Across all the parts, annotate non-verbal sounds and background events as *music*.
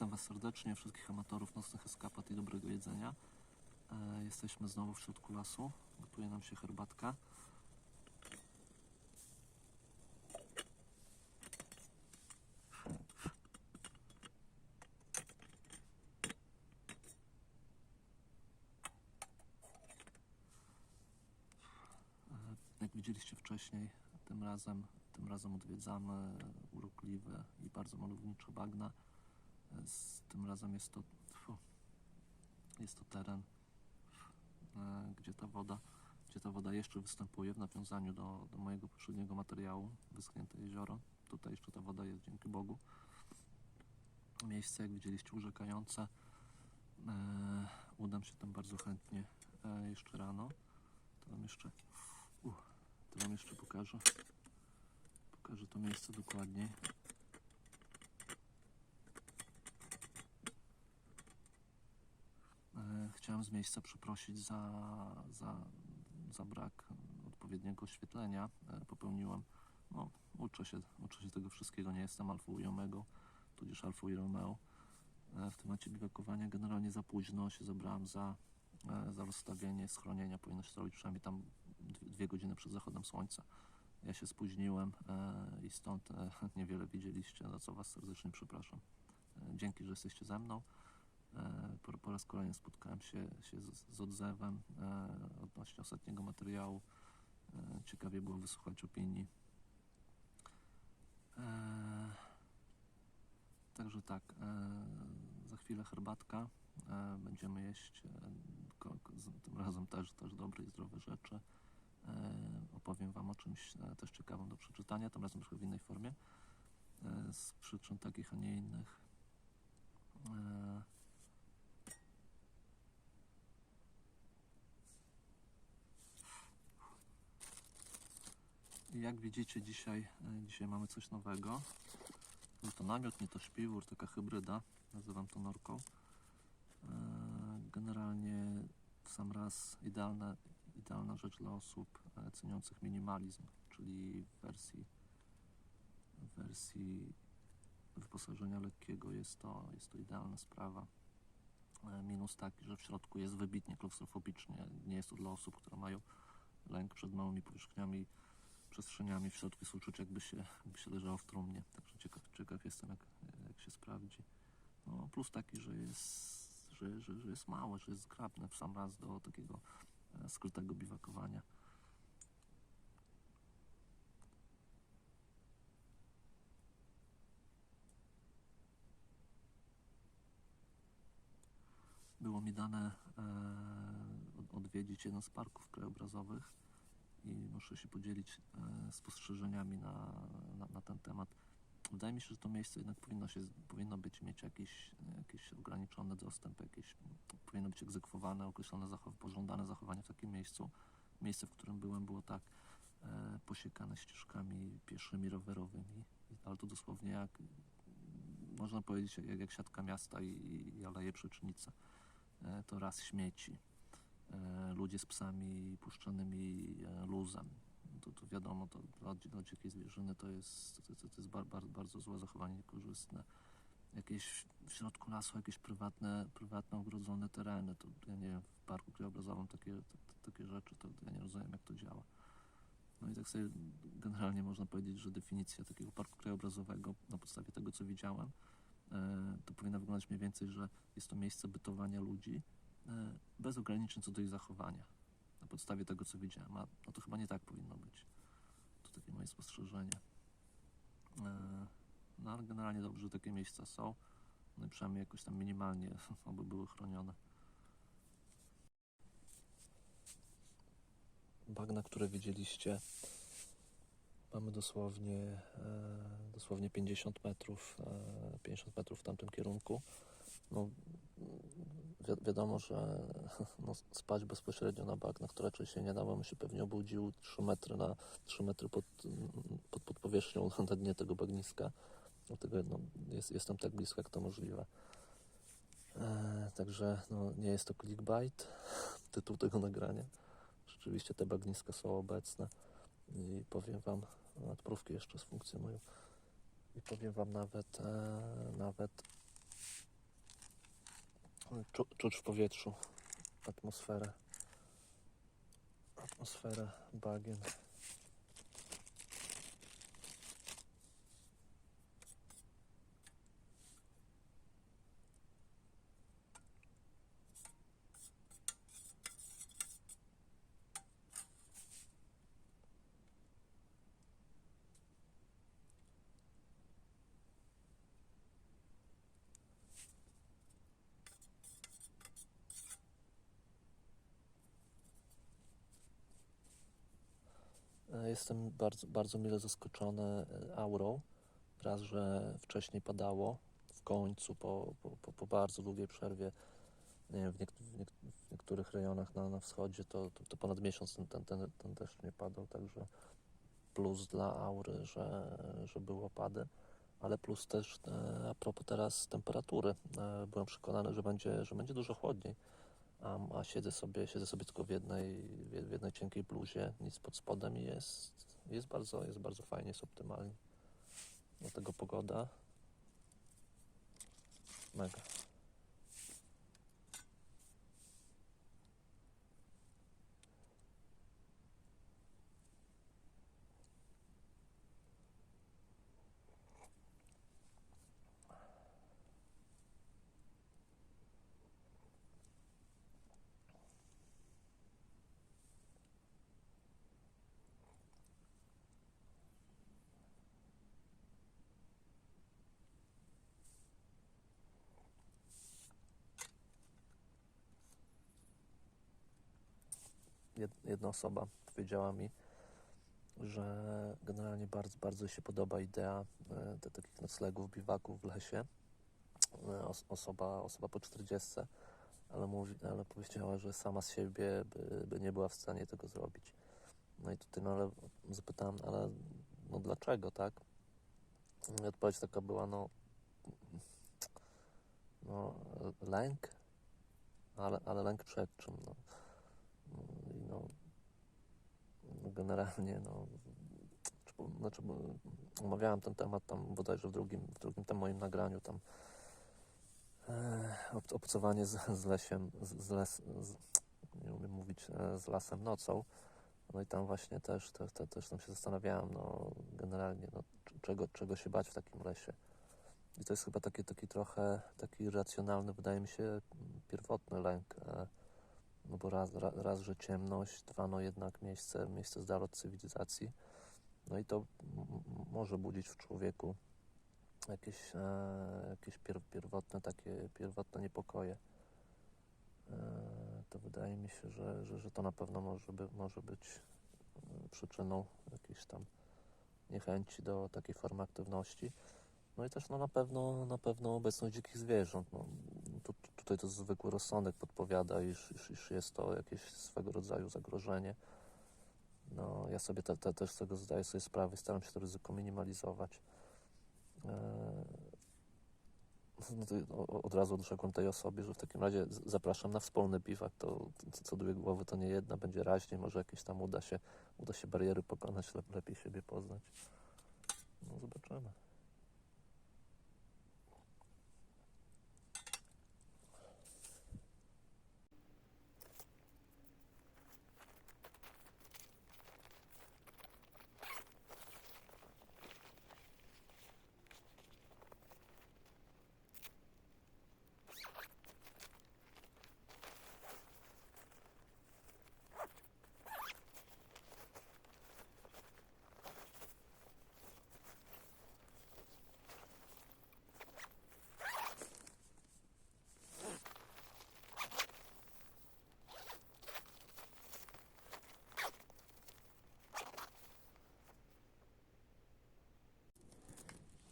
Witam Was serdecznie, wszystkich amatorów nocnych eskapad i dobrego jedzenia. E, jesteśmy znowu w środku lasu. Gotuje nam się herbatka. E, jak widzieliście wcześniej, tym razem, tym razem odwiedzamy urokliwe i bardzo malownicze bagna. Z tym razem jest to, fu, jest to teren, e, gdzie ta woda, gdzie ta woda jeszcze występuje w nawiązaniu do, do mojego poprzedniego materiału, wyschnięte jezioro. Tutaj jeszcze ta woda jest, dzięki Bogu. Miejsce, jak widzieliście, urzekające. E, udam się tam bardzo chętnie e, jeszcze rano. To wam jeszcze, uh, to wam jeszcze pokażę. Pokażę to miejsce dokładniej. E, Chciałem z miejsca przeprosić za, za, za brak odpowiedniego oświetlenia. E, Popełniłem, no, uczę się, uczę się tego wszystkiego, nie jestem alfą i omegą, tudzież alfą i romeo. E, W temacie biwakowania generalnie za późno się zabrałem za, e, za rozstawienie schronienia. Powinno się zrobić przynajmniej tam dwie, godziny przed zachodem słońca. Ja się spóźniłem i stąd *laughs* niewiele widzieliście, za co Was serdecznie przepraszam. Dzięki, że jesteście ze mną. Po, raz kolejny spotkałem się, się z, z odzewem e, odnośnie ostatniego materiału. E, Ciekawie było wysłuchać opinii. E, Także tak, e, za chwilę herbatka. E, Będziemy jeść e, tym razem też, też dobre i zdrowe rzeczy. Opowiem Wam o czymś też ciekawym do przeczytania, tym razem trochę w innej formie. Z przyczyn takich, a nie innych. Jak widzicie dzisiaj, e, dzisiaj mamy coś nowego. Nie to namiot, nie to śpiwór, taka hybryda. Nazywam to norką. E, Generalnie w sam raz idealna, idealna rzecz dla osób e, ceniących minimalizm, czyli w wersji, w wersji wyposażenia lekkiego jest to, jest to idealna sprawa. Minus taki, że w środku jest wybitnie klaustrofobicznie. Nie jest to dla osób, które mają lęk przed małymi powierzchniami, przestrzeniami. W środku jest uczuć, jakby się, jakby się leżało w trumnie. Także ciekaw, ciekaw jestem, jak, jak się sprawdzi. No, plus taki, że jest, że, że, że jest małe, że jest zgrabne w sam raz do takiego e, skrytego biwakowania. Było mi dane e, od- odwiedzić jeden z parków krajobrazowych i muszę się podzielić e, spostrzeżeniami na, na, na ten temat. Wydaje mi się, że to miejsce jednak powinno, się, powinno być mieć jakiś, jakiś ograniczony dostęp, jakieś, powinno być egzekwowane określone zachow pożądane zachowanie w takim miejscu. Miejsce, w którym byłem, było tak e, posiekane ścieżkami pieszymi, rowerowymi, ale to dosłownie jak, można powiedzieć, jak, jak siatka miasta i, i aleje przecznice. E, to raz śmieci, ludzie z psami puszczonymi e, luzem. To, to wiadomo, to dla, dla dzikiej zwierzyny to jest, to, to, to jest bar, bar, bardzo złe zachowanie, niekorzystne. Jakieś w środku lasu jakieś prywatne, prywatne ogrodzone tereny, to ja nie wiem, w parku krajobrazowym takie, t, t, takie rzeczy, to, to ja nie rozumiem jak to działa. No i tak sobie generalnie można powiedzieć, że definicja takiego parku krajobrazowego na podstawie tego, co widziałem, e, to powinna wyglądać mniej więcej, że jest to miejsce bytowania ludzi e, bez ograniczeń co do ich zachowania. Na podstawie tego, co widziałem. A no to chyba nie tak powinno być. To takie moje spostrzeżenie. E, No ale generalnie dobrze, że takie miejsca są. No i przynajmniej jakoś tam minimalnie *laughs* oby były chronione. Bagna, które widzieliście, mamy dosłownie, e, dosłownie 50 metrów, e, 50 metrów w tamtym kierunku. No, wi wiadomo, że *laughs* no, spać bezpośrednio na bagnach to raczej się nie da, bo się pewnie obudził 3 metry, na, 3 metry pod, pod, pod powierzchnią *laughs* na dnie tego bagniska. Dlatego no, jest, jestem tak blisko, jak to możliwe. E, także no, nie jest to clickbait, *laughs* tytuł tego nagrania. Rzeczywiście te bagniska są obecne i powiem Wam, nadprówki jeszcze funkcjonują i powiem Wam nawet, e, nawet Czu, czuć w powietrzu atmosferę. Atmosferę bagien. Jestem bardzo, bardzo mile zaskoczony e, aurą. Raz, że wcześniej padało, w końcu, po, po, po, bardzo długiej przerwie, wiem, w, niek- w niektórych rejonach na, na wschodzie to, to, to ponad miesiąc ten, ten, ten, ten deszcz nie padał, także plus dla aury, że, że były opady, ale plus też e, a propos teraz temperatury. E, byłem przekonany, że będzie, że będzie dużo chłodniej, a, a siedzę, sobie, siedzę sobie tylko w jednej, w jednej cienkiej bluzie, nic pod spodem i jest, jest, bardzo, jest bardzo fajnie, jest optymalnie. Dlatego pogoda mega. Jedna osoba powiedziała mi, że generalnie bardzo, bardzo się podoba idea e, te, takich noclegów, biwaków w lesie. E, Os, osoba, osoba po 40, ale, mówi, ale powiedziała, że sama z siebie by, by nie była w stanie tego zrobić. No i tutaj no, ale zapytałem, ale no dlaczego, tak? I odpowiedź taka była, no, no lęk, ale, ale lęk przed czym? No, i no, no generalnie, no, znaczy, omawiałem ten temat tam bodajże w drugim, w drugim tam moim nagraniu, tam e, ob- obcowanie z, z lesiem, z, z les, z, nie umiem mówić, e, z lasem nocą. No i tam właśnie też, te, te, też tam się zastanawiałem, no generalnie, no, czego, czego się bać w takim lesie. I to jest chyba taki, taki trochę, taki racjonalny, wydaje mi się, pierwotny lęk. E, no bo raz, raz, że ciemność, dwa, no jednak miejsce, miejsce z dala od cywilizacji. No i to może budzić w człowieku jakieś, e, jakieś pier, pierwotne takie, pierwotne niepokoje. E, to wydaje mi się, że, że, że to na pewno może, by, może być e, przyczyną jakiejś tam niechęci do takiej formy aktywności. No i też no, na, pewno, na pewno obecność dzikich zwierząt. No, tu, tutaj to zwykły rozsądek podpowiada, iż, iż, iż jest to jakieś swego rodzaju zagrożenie. No, ja sobie te, te, też z tego zdaję sobie sprawę i staram się to ryzyko minimalizować. Eee, no od razu odrzekłem tej osobie, że w takim razie zapraszam na wspólny biwak, to co, dwie głowy to nie jedna, będzie raźniej, może jakieś tam uda się, uda się bariery pokonać, lep, lepiej siebie poznać. No zobaczymy.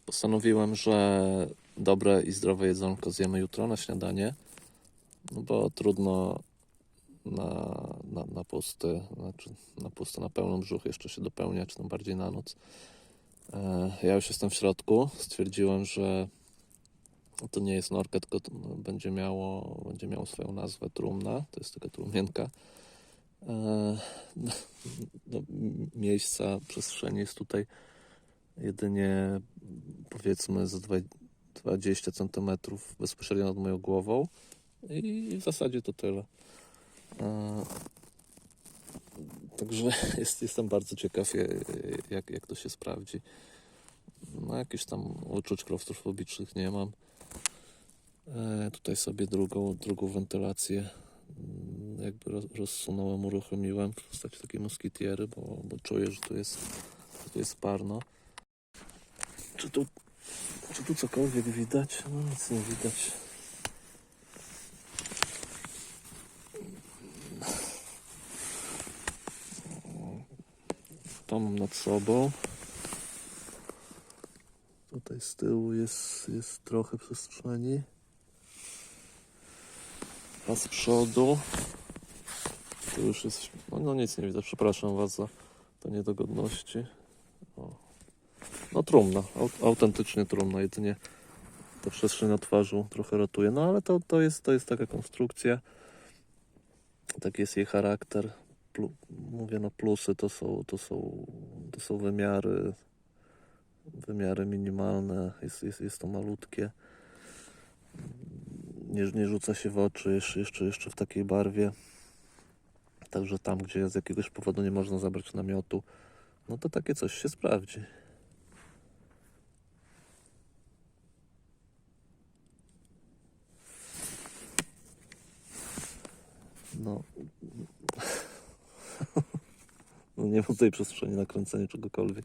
Postanowiłem, że dobre i zdrowe jedzonko zjemy jutro na śniadanie, no bo trudno na, na, na pusty, znaczy na pusty, na pełny brzuch jeszcze się dopełniać, no bardziej na noc. E, Ja już jestem w środku. Stwierdziłem, że to nie jest norka, tylko będzie miało, będzie miało swoją nazwę trumna. To jest taka trumienka. E, no, miejsca, przestrzeni jest tutaj jedynie powiedzmy z dwa- 20 centymetrów bezpośrednio nad moją głową. I w zasadzie to tyle. E, Także *laughs* jest, jestem bardzo ciekaw, jak, jak to się sprawdzi. No, jakichś tam uczuć klaustrofobicznych nie mam. E, tutaj sobie drugą, drugą wentylację mm, jakby roz, rozsunąłem, uruchomiłem w postaci takiej moskitiery, bo, bo czuję, że tu jest, że tu jest parno. Czy tu, czy tu cokolwiek widać? No nic nie widać. To mam nad sobą. Tutaj z tyłu jest, jest trochę przestrzeni. A z przodu tu już jest. No, no nic nie widzę, przepraszam Was za te niedogodności. O. No trumna, au- autentycznie trumna, jedynie ta przestrzeń na twarzy trochę ratuje. No ale to, to, jest, to jest taka konstrukcja. Tak jest jej charakter. Mówię, no plusy to są, to są, to są wymiary, wymiary minimalne, jest, jest, jest to malutkie. Nie, nie rzuca się w oczy jeszcze, jeszcze, jeszcze w takiej barwie. Także tam, gdzie z jakiegoś powodu nie można zabrać namiotu, no to takie coś się sprawdzi. No. *laughs* no nie mam tej przestrzeni na kręcenie czegokolwiek.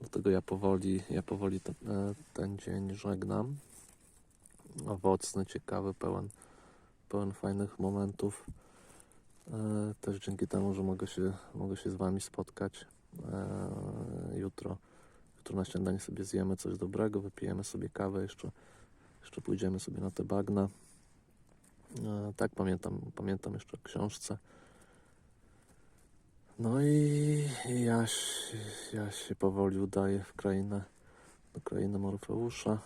Dlatego ja powoli, ja powoli ten, e, ten dzień żegnam. Owocny, ciekawy, pełen, pełen fajnych momentów. E, Też dzięki temu, że mogę się, mogę się z Wami spotkać. E, Jutro, jutro na śniadanie sobie zjemy coś dobrego, wypijemy sobie kawę, jeszcze, jeszcze pójdziemy sobie na te bagna. Tak, pamiętam, pamiętam jeszcze o książce. No i, ja, ja się powoli udaję w krainę, do krainy Morfeusza.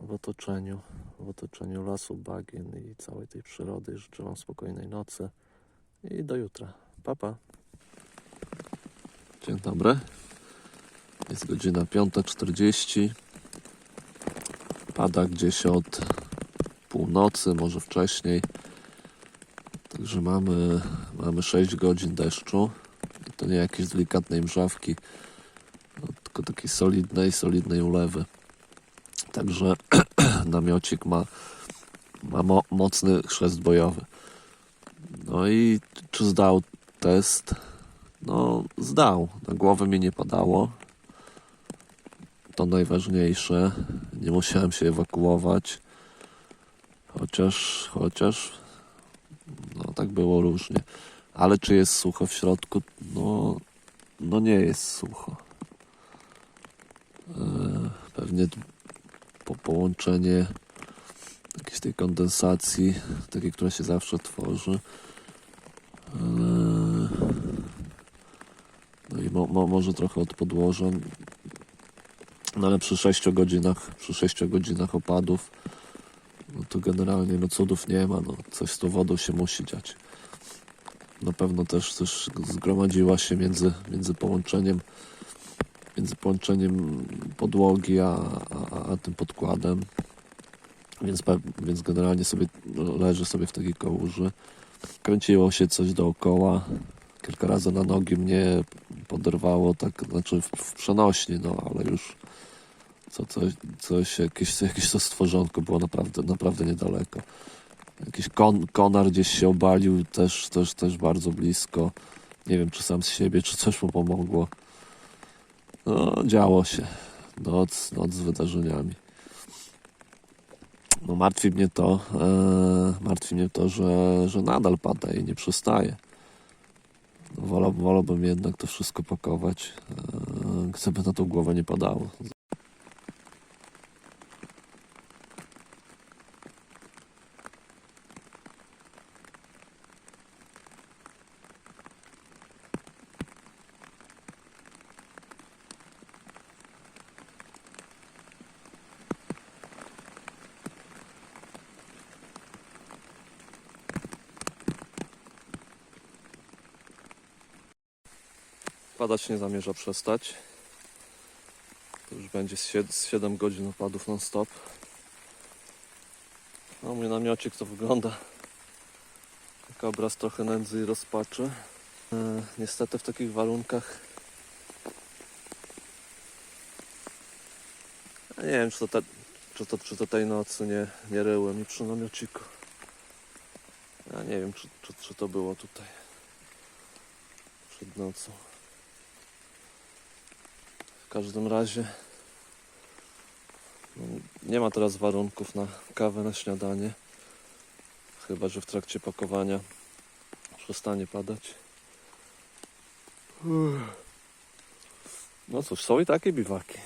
W otoczeniu, w otoczeniu lasu, bagien i całej tej przyrody. Życzę Wam spokojnej nocy i do jutra. Pa, pa. Dzień dobry. Jest godzina 5.40. Pada gdzieś od północy, może wcześniej. Także mamy, mamy 6 godzin deszczu. I to nie jakieś delikatnej mrzawki, no, tylko takiej solidnej, solidnej ulewy. Także *clears throat* namiocik ma, ma mo, mocny chrzest bojowy. No i czy zdał test? No, zdał. Na głowę mi nie padało. To najważniejsze. Nie musiałem się ewakuować. Chociaż, chociaż, no tak było różnie. Ale czy jest sucho w środku? No, no nie jest sucho. E, Pewnie po połączenie jakiejś tej kondensacji, takiej, która się zawsze tworzy. Eee, No i mo, mo, może trochę od podłoża. No ale przy 6 godzinach, przy 6 godzinach opadów, no to generalnie no cudów nie ma, no coś z tą wodą się musi dziać. Na pewno też też zgromadziła się między, między połączeniem między połączeniem podłogi a, a, a tym podkładem. Więc, więc generalnie sobie leży sobie w takiej kałuży. Kręciło się coś dookoła. Kilka razy na nogi mnie poderwało, tak, znaczy w, w przenośni, no ale już co, coś, coś jakieś, jakieś to stworzonko było naprawdę, naprawdę niedaleko. Jakiś kon, konar gdzieś się obalił, też, też, też bardzo blisko. Nie wiem, czy sam z siebie, czy coś mu pomogło. No, działo się. Noc, noc z wydarzeniami. No, martwi mnie to, e, martwi mnie to, że, że nadal pada i nie przestaje. No, wolał, wolałbym jednak to wszystko pakować, e, gdyby na tą głowę nie padało. Padać nie zamierza przestać. To już będzie z 7 godzin opadów non-stop. No mój namiocik to wygląda jak obraz trochę nędzy i rozpaczy. E, niestety w takich warunkach ja nie wiem czy to, te, czy to, czy to tej nocy nie, nie ryły mi przy namiociku. Ja nie wiem czy, czy, czy to było tutaj przed nocą. Każdym razie no, nie ma teraz warunków na kawę na śniadanie. Chyba, że w trakcie pakowania przestanie padać. No cóż, są i takie biwaki.